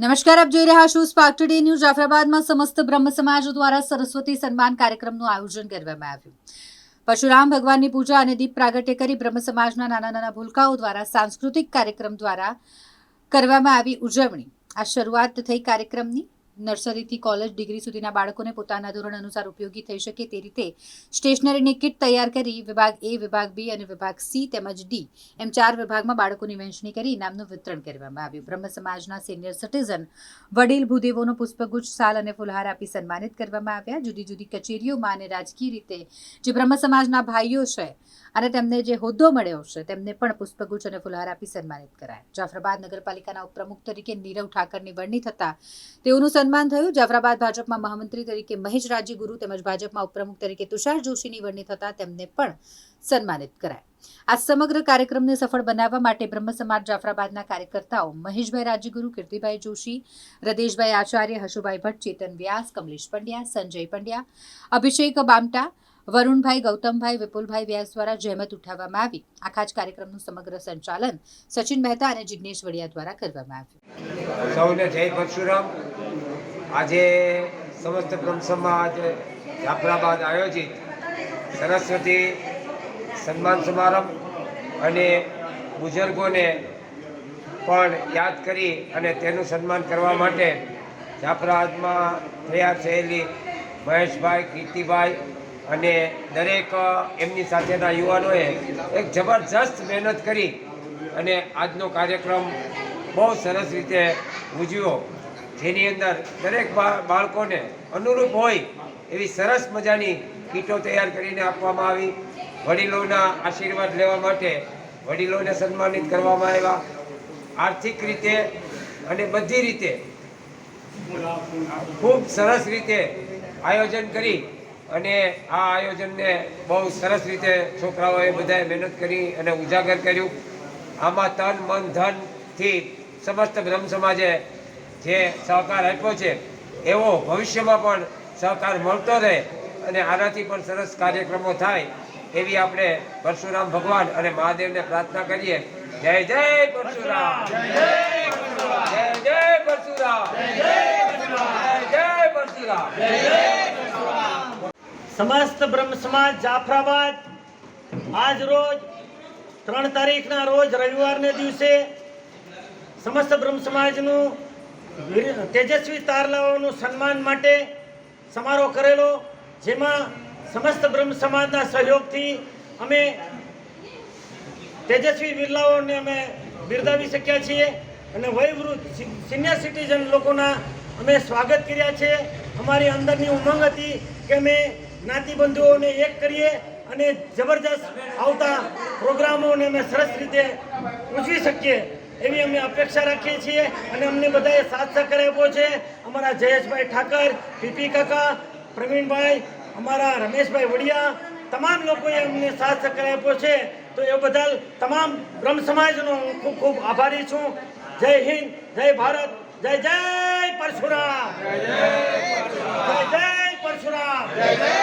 નમસ્કાર, આપ જોઈ રહ્યા છો સ્પાર્ક ટુડે ન્યૂઝ જાફરાબાદમાં સમસ્ત બ્રહ્મ સમાજ દ્વારા સરસ્વતી સન્માન કાર્યક્રમનું આયોજન કરવામાં આવ્યું. પરશુરામ ભગવાનની પૂજા અને દીપ પ્રાગટ્ય કરી બ્રહ્મ સમાજના નાના નાના ભૂલકાઓ દ્વારા સાંસ્કૃતિક કાર્યક્રમ દ્વારા કરવામાં આવી ઉજવણી. આ શરૂઆત થઈ કાર્યક્રમની. નર્સરીથી કોલેજ ડિગ્રી સુધીના બાળકોને પોતાના ધોરણ અનુસાર ઉપયોગી થઈ શકે તે રીતે સ્ટેશનરીની કિટ તૈયાર કરી વિભાગ એ, વિભાગ બી અને વિભાગ સી તેમજ ડી એમ ચાર વિભાગમાં બાળકોની વહેંચણી કરી ઇનામનું વિતરણ કરવામાં આવ્યું. બ્રહ્મ સમાજના સિનિયર સિટીઝન વડીલ ભૂદેવોનો પુષ્પગુચ્છ, સાલ અને ફુલહાર આપી સન્માનિત કરવામાં આવ્યા. જુદી જુદી કચેરીઓમાં અને રાજકીય રીતે જે બ્રહ્મ સમાજના ભાઈઓ છે અને તેમને જે હોદ્દો મળ્યો છે તેમને પણ પુષ્પગુચ્છ અને ફુલહાર આપી સન્માનિત કરાયા. જાફરાબાદ નગરપાલિકાના ઉપપ્રમુખ તરીકે નીરવ ઠાકરની વરણી થતા તેઓનું સન્માન થયું. જાફરાબાદ ભાજપમાં મહામંત્રી તરીકે મહેશ રાજ્યગુરુ તેમજ ભાજપમાં ઉપપ્રમુખ તરીકે તુષાર જોશીની વરણી થતા તેમને પણ સન્માનિત કરાય. આ સમગ્ર કાર્યક્રમને સફળ બનાવવા માટે બ્રહ્મ સમાજ જાફરાબાદના કાર્યકર્તાઓ મહેશભાઈ રાજ્યગુરુ કીર્તિભાઈ જોશી, રદેશભાઈ આચાર્ય, હશુભાઈ ભટ્ટ, ચેતન વ્યાસ, કમલેશ પંડ્યા, સંજય પંડ્યા, અભિષેક બામટા વરુણભાઈ, ગૌતમભાઈ, વિપુલભાઈ વ્યાસ દ્વારા જહેમત ઉઠાવવામાં આવી. આખા જ કાર્યક્રમનું સમગ્ર સંચાલન સચિન મહેતા અને જિગ્નેશ વડિયા દ્વારા કરવામાં આવ્યું. સૌને જય પરશુરામ. આજે સમસ્ત બ્રહ્મ સમાજ જાફરાબાદ આયોજિત સરસ્વતી સન્માન સમારંભ અને બુઝુર્ગોને પણ યાદ કરી અને તેનું સન્માન કરવા માટે જાફરાબાદમાં તૈયાર થયેલી મહેશભાઈ, કીર્તિભાઈ અને દરેક એમની સાથેના યુવાનોએ એક જબરજસ્ત મહેનત કરી અને આજનો કાર્યક્રમ બહુ સરસ રીતે ઉજવ્યો. જેની અંદર દરેક બાળકોને અનુરૂપ હોય એવી સરસ મજાની કીટો તૈયાર કરીને આપવામાં આવી. વડીલોના આશીર્વાદ લેવા માટે વડીલોને સન્માનિત કરવામાં આવ્યા. આર્થિક રીતે અને બધી રીતે ખૂબ સરસ રીતે આયોજન કરી અને આ આયોજનને બહુ સરસ રીતે છોકરાઓએ બધાએ મહેનત કરી અને ઉજાગર કર્યું. આમાં તન મન ધનથી સમસ્ત બ્રહ્મ સમાજે જે સહકાર આપ્યો છે એવો ભવિષ્યમાં પણ સહકાર મળતો રહે અને આનાથી પણ સરસ કાર્યક્રમો થાય એવી આપણે પરશુરામ ભગવાન અને મહાદેવને પ્રાર્થના કરીએ. જય જય પરશુરામ. જય જય પરશુરામ. જય જય પરશુરામ. સમસ્ત બ્રહ્મ સમાજ જાફરાબાદ આજ રોજ ત્રણ તારીખના રોજ રવિવારને દિવસે સમસ્ત બ્રહ્મ સમાજનું તેજસ્વી તારલાઓનું સન્માન માટે સમારોહ કરેલો, જેમાં સમસ્ત બ્રહ્મ સમાજના સહયોગથી અમે તેજસ્વી બિરલાઓને અમે બિરદાવી શક્યા છીએ અને વયવૃદ્ધ સિનિયર સિટીઝન લોકોના અમે સ્વાગત કર્યા છે. અમારી અંદરની ઉમંગ હતી કે અમે જ્ઞાતિબંધુઓને એક કરીએ અને જબરજસ્ત આવતા પ્રોગ્રામોને અમે સરસ રીતે ઉજવી શકીએ એવી અમે અપેક્ષા રાખીએ છીએ અને અમને બધાએ સાથ સહકાર આપ્યો છે. અમારા જયેશભાઈ ઠાકર પીપી કાકા પ્રવીણભાઈ અમારા રમેશભાઈ વડિયા તમામ લોકોએ અમને સાથ સહકાર આપ્યો છે. તો એ બદલ તમામ બ્રહ્મ સમાજનો હું ખૂબ ખૂબ આભારી છું. જય હિન્દ જય ભારત જય જય પરશુરામ. જય જય. પરશુરામ. જય જય.